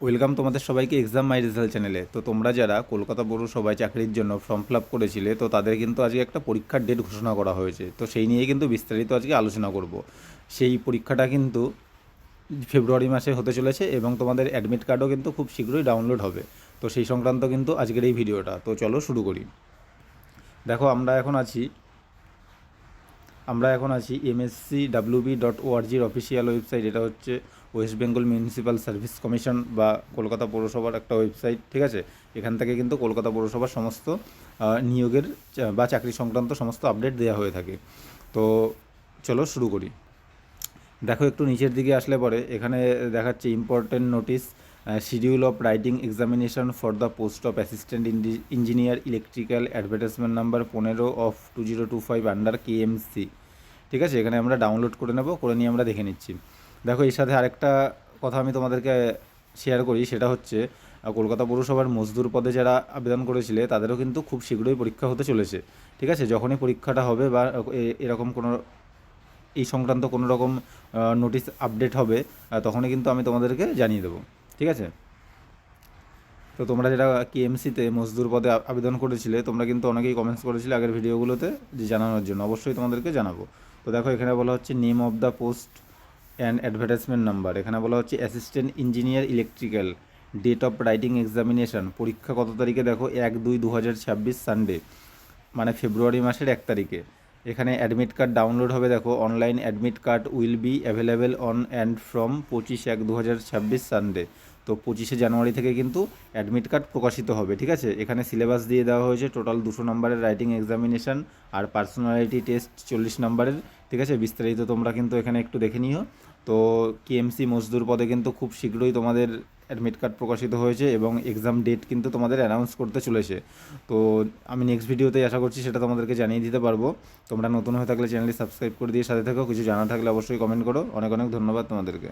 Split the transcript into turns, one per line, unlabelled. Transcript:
Welcome তোমাদের সবাইকে exam মাই result চ্যানেলে তো তোমরা যারা কলকাতা বড় সবাই চাকরির জন্য ফর্ম ফিল আপ করেছিলে, তো তাদের কিন্তু আজকে একটা পরীক্ষার ডেট ঘোষণা করা হয়েছে। তো সেই নিয়ে কিন্তু বিস্তারিত আজকে আলোচনা করব। সেই পরীক্ষাটা কিন্তু ফেব্রুয়ারি মাসে হতে চলেছে এবং তোমাদের অ্যাডমিট কার্ডও কিন্তু খুব শীঘ্রই ডাউনলোড হবে। তো সেই সংক্রান্ত কিন্তু আজকের এই ভিডিওটা তো চলো শুরু করি। দেখো, আমরা এখন আছি আমরা এখন আছি এমএসসি ডাব্লিউবি ডট ওআরজির অফিসিয়াল ওয়েবসাইট এটা হচ্ছে West Bengal Municipal Service Commission বা কলকাতা পৌরসভার একটা ওয়েবসাইট ঠিক আছে? এখান থেকে কিন্তু কলকাতা পৌরসভার সমস্ত নিয়োগের বা চাকরি সংক্রান্ত সমস্ত আপডেট দেওয়া হয়ে থাকে। তো চলো শুরু করি। দেখো একটু নিচের দিকে আসলে পরে, এখানে দেখাচ্ছে important notice schedule of writing examination for the post of assistant engineer electrical advertisement number পনেরো of two zero two five under KMC ঠিক আছে? এখানে আমরা ডাউনলোড করে নেব, করে নিয়ে আমরা দেখে নিচ্ছি। দেখো, এর সাথে আরেকটা কথা আমি তোমাদেরকে শেয়ার করি, সেটা হচ্ছে কলকাতা পৌরসভার মজদুর পদে যারা আবেদন করেছিলে, তাদেরও কিন্তু খুব শীঘ্রই পরীক্ষা হতে চলেছে। ঠিক আছে? যখনই পরীক্ষাটা হবে বা এরকম কোনো, এই সংক্রান্ত কোনো রকম নোটিশ আপডেট হবে তখনই কিন্তু আমি তোমাদেরকে জানিয়ে দেবো। ঠিক আছে? তো তোমরা যেটা কেএমসিতে মজদুর পদে আবেদন করেছিলে, তোমরা কিন্তু অনেকেই কমেন্টস করেছিলে আগের ভিডিওগুলোতে যে জানানোর জন্য। অবশ্যই তোমাদেরকে জানাব। তো দেখো এখানে বলা হচ্ছে name of the post and advertisement number এখানে বলা হচ্ছে assistant engineer electrical date of writing examination পরীক্ষা কত তারিখে দেখো? এক দুই দু হাজার ছাব্বিশ সানডে মানে ফেব্রুয়ারি মাসের এক তারিখে। এখানে অ্যাডমিট কার্ড ডাউনলোড হবে। দেখো online admit card will be available on and from পঁচিশ এক দু হাজার ছাব্বিশ সানডে তো পঁচিশে জানুয়ারি থেকে কিন্তু অ্যাডমিট কার্ড প্রকাশিত হবে, ঠিক আছে? এখানে সিলেবাস দিয়ে দেওয়া হয়েছে টোটাল দুশো নম্বরের রাইটিং এক্সামিনেশন আর পার্সোনালিটি টেস্ট চল্লিশ নম্বরের, ঠিক আছে? বিস্তারিত তোমরা কিন্তু এখানে একটু দেখে নিও। তো কেএমসি মজদুর পদে কিন্তু খুব শীঘ্রই তোমাদের অ্যাডমিট কার্ড প্রকাশিত হয়েছে এবং এক্সাম ডেট কিন্তু তোমাদের অ্যানাউন্স করতে চলেছে। তো আমি নেক্সট ভিডিওতেই আশা করছি সেটা তোমাদেরকে জানিয়ে দিতে পারব। তোমরা নতুন হয়ে থাকলে চ্যানেলটি সাবস্ক্রাইব করে দিয়ে সাথে থাকো। কিছু জানা থাকলে অবশ্যই কমেন্ট করো। অনেক অনেক ধন্যবাদ তোমাদেরকে।